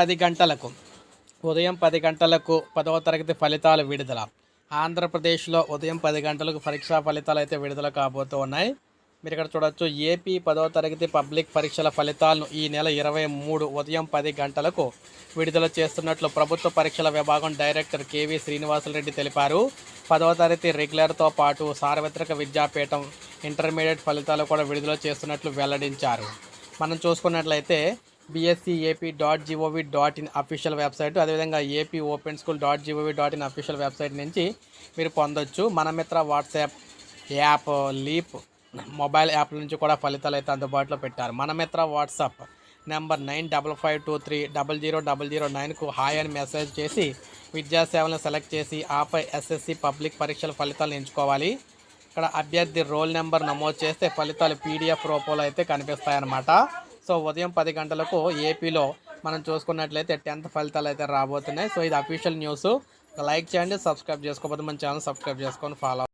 పది గంటలకు ఉదయం పది గంటలకు పదవ తరగతి ఫలితాలు విడుదల. ఆంధ్రప్రదేశ్లో ఉదయం పది గంటలకు పరీక్షా ఫలితాలు అయితే విడుదల కాబోతూ ఉన్నాయి మీరు ఇక్కడ చూడొచ్చు ఏపీ పదవ తరగతి పబ్లిక్ పరీక్షల ఫలితాలను ఈ నెల ఇరవై మూడు ఉదయం పది గంటలకు విడుదల చేస్తున్నట్లు ప్రభుత్వ పరీక్షల విభాగం డైరెక్టర్ కేవీ శ్రీనివాసరెడ్డి తెలిపారు. పదవ తరగతి రెగ్యులర్తో పాటు సార్వత్రిక విద్యాపీఠం ఇంటర్మీడియట్ ఫలితాలు కూడా విడుదల చేస్తున్నట్లు వెల్లడించారు. మనం చూసుకున్నట్లయితే BSE AP dot gov dot in official website అదేవిధంగా AP open school dot gov dot in official website నుంచి మీరు పొందొచ్చు. Manamitra WhatsApp app LEAP mobile app నుంచి కూడా ఫలితాలు అయితే అందుబాటులో పెట్టారు. Manamitra WhatsApp number nine double five two three double zero double zero నైన్కు hi అని మెసేజ్ చేసి విద్యాసేవలను సెలెక్ట్ చేసి ఆపై ఎస్ఎస్సి పబ్లిక్ పరీక్షల ఫలితాలను ఎంచుకోవాలి. ఇక్కడ అభ్యర్థి రోల్ నెంబర్ నమోదు చేస్తే ఫలితాలు పీడిఎఫ్ రూపంలో అయితే కనిపిస్తాయన్నమాట. సో ఉదయం పది గంటలకు ఏపీలో మనం చూసుకున్నట్లయితే టెన్త్ ఫలితాలు అయితే రాబోతున్నాయి. సో ఇది అఫీషియల్ న్యూస్ లైక్ చేయండి సబ్స్క్రైబ్ చేసుకోకపోతే మన ఛానల్ సబ్స్క్రైబ్ చేసుకొని ఫాలో